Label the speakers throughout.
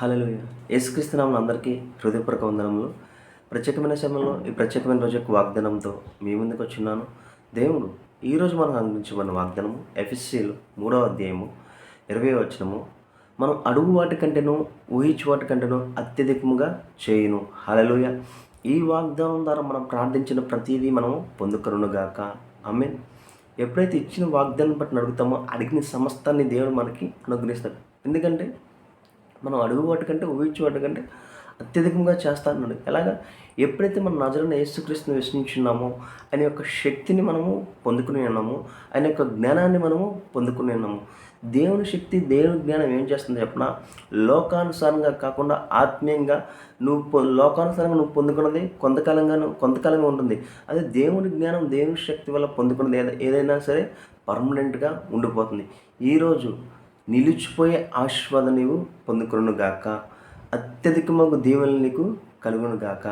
Speaker 1: Hello యేసుక్రీస్తునామం అందరికీ హృదయపూర్వక వందనములు. ప్రత్యేకమైన సమయంలో ఈ ప్రత్యేకమైన రోజు యొక్క వాగ్దానంతో మీ ముందుకు వచ్చిన్నాను. దేవుడు ఈరోజు మనం అందించబడిన వాగ్దానము ఎఫ్ఎస్సీలు మూడవ అధ్యాయము ఇరవై వచనము మనం అడుగు వాటి కంటేనో ఊహించు వాటి కంటేనో అత్యధికముగా చేయును. హలలుయ ఈ వాగ్దానం ద్వారా మనం ప్రార్థించిన ప్రతిదీ మనం పొందుకరునుగాక ఆమె ఎప్పుడైతే ఇచ్చిన వాగ్దానం బట్టి అడుగుతామో అడిగిన సమస్తాన్ని దేవుడు మనకి అనుగ్రహిస్తాడు. ఎందుకంటే మనం అడుగు వాటికంటే ఊహించే వాటికంటే అత్యధికంగా చేస్తా అన్నాడు ఎలాగా? ఎప్పుడైతే మనం నజరని యేసుక్రీస్తుని విశ్వసించున్నామో ఆయన యొక్క శక్తిని మనము పొందుకుని ఉన్నాము ఆయన యొక్క జ్ఞానాన్ని మనము పొందుకుని ఉన్నాము. దేవుని శక్తి దేవుని జ్ఞానం ఏం చేస్తుంది చెప్పిన? లోకానుసారంగా కాకుండా ఆత్మీయంగా నువ్వు లోకానుసారంగా నువ్వు పొందుకున్నది కొంతకాలంగా కొంతకాలంగా ఉంటుంది. అదే దేవుని జ్ఞానం దేవుని శక్తి వల్ల పొందుకున్నది ఏదైనా సరే పర్మనెంట్గా ఉండిపోతుంది. ఈరోజు నిలిచిపోయే ఆశీర్వాదం నీవు పొందుకును గాక అత్యధికమగు దీవెనలు నీకు కలుగును గాక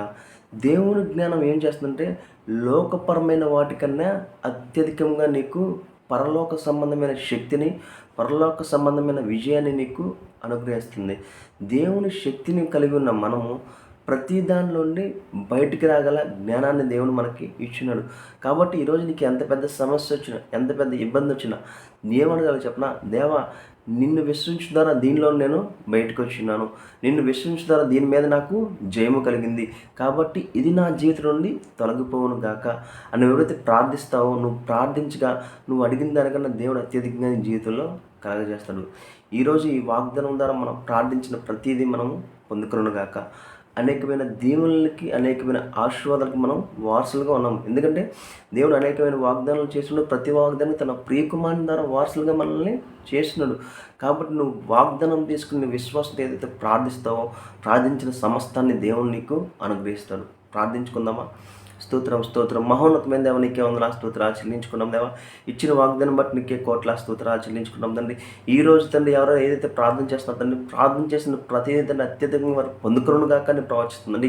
Speaker 1: దేవుని జ్ఞానం ఏం చేస్తుందంటే లోకపరమైన వాటికన్నా అత్యధికంగా నీకు పరలోక సంబంధమైన శక్తిని పరలోక సంబంధమైన విజయాన్ని నీకు అనుగ్రహిస్తుంది. దేవుని శక్తిని కలిగి ఉన్న మనము ప్రతి దానిలోండి బయటికి రాగల జ్ఞానాన్ని దేవుడు మనకి ఇచ్చినాడు. కాబట్టి ఈరోజు నీకు ఎంత పెద్ద సమస్య వచ్చినా ఎంత పెద్ద ఇబ్బంది వచ్చినా నీవేమనగల చెప్పనా? దేవా నిన్ను విశ్వసించు ద్వారా దీనిలో నేను బయటకు వచ్చినాను. నిన్ను విశ్వసించు ద్వారా దీని మీద నాకు జయము కలిగింది. కాబట్టి ఇది నా జీవితం నుండి తొలగిపోవును గాక. అని ఎవరైతే ప్రార్థిస్తావో నువ్వు ప్రార్థించగా నువ్వు అడిగిన దానికన్నా దేవుడు అత్యధికంగా నీ జీవితంలో కలగజేస్తాడు. ఈరోజు ఈ వాగ్దానం ద్వారా మనం ప్రార్థించిన ప్రతిదీ మనము పొందుకును గాక అనేకమైన దీవులకి అనేకమైన ఆశీర్వాదాలకు మనం వారసులుగా ఉన్నాం. ఎందుకంటే దేవుడు అనేకమైన వాగ్దానాలు చేస్తున్నాడు. ప్రతి వాగ్దానం తన ప్రియకుమారుని ద్వారా వారసులుగా మనల్ని చేస్తున్నాడు. కాబట్టి నువ్వు వాగ్దానం తీసుకుని విశ్వాసం ఏదైతే ప్రార్థిస్తావో ప్రార్థించిన సమస్తాన్ని దేవుడు నీకు అనుగ్రహిస్తాడు. ప్రార్థించుకుందామా? స్తోత్రం స్తోత్రం. మహోన్నతమైన దేవ నీకే వందల స్తోత్రాలు చెల్లించుకున్నాం దేవా. ఇచ్చిన వాగ్దానం బట్టి నీకే కోట్ల స్తోత్రాలు చెల్లించుకున్నాం తండ్రి. ఈ రోజు తండ్రి ఎవరో ఏదైతే ప్రార్థన చేస్తున్నారు తండ్రి ప్రార్థన చేసిన ప్రతిదీ తండ్రి అత్యధికంగా వారు పొందుకును కాక అని ప్రవచిస్తుందండి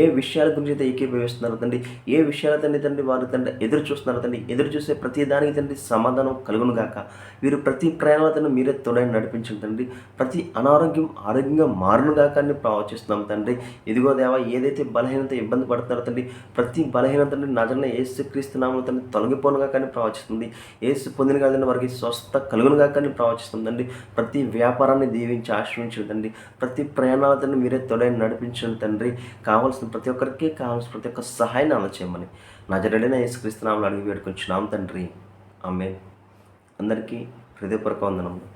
Speaker 1: ఏ విషయాల గురించి అయితే ఏకీభవిస్తున్నారు తండ్రి? ఏ విషయాల తండ్రి తండ్రి వారు తండ్రి ఎదురు చూస్తున్నారు తండ్రి? ఎదురు చూసే ప్రతి దానికి తండ్రి సమాధానం కలుగును గాక. వీరు ప్రతి ప్రయాణాల తండ్రి మీరే తోడని నడిపించండి తండ్రి. ప్రతి అనారోగ్యం ఆరోగ్యంగా మారును గాక అని ప్రవచిస్తున్నాం తండ్రి. ఇదిగో దేవా ఏదైతే బలహీనత ఇబ్బంది పడుతున్నారో తండ్రి ప్రతి బలహీనతను నజరన ఏసు క్రీస్తునామం తండ్రి తొలగిపోనుగా కానీ ప్రవచిస్తుంది. ఏసు పొందిన కాదని వారికి స్వస్థ కలుగునుగా కానీ ప్రవచిస్తుందండి. ప్రతి వ్యాపారాన్ని దీవించి ఆశ్రయించండి ప్రతి ప్రయాణాలతో మీరే తొడని నడిపించండి తండ్రి. కావాల్సిన ప్రతి ఒక్కరికి కావాల్సిన ప్రతి ఒక్క సహాయాన్ని అందచేయమని నజరడైన యేసు క్రీస్తునామలు అడిగి వేడుకొచ్చున్నాం తండ్రి. ఆమె అందరికీ హృదయపూర్వక వందనములు.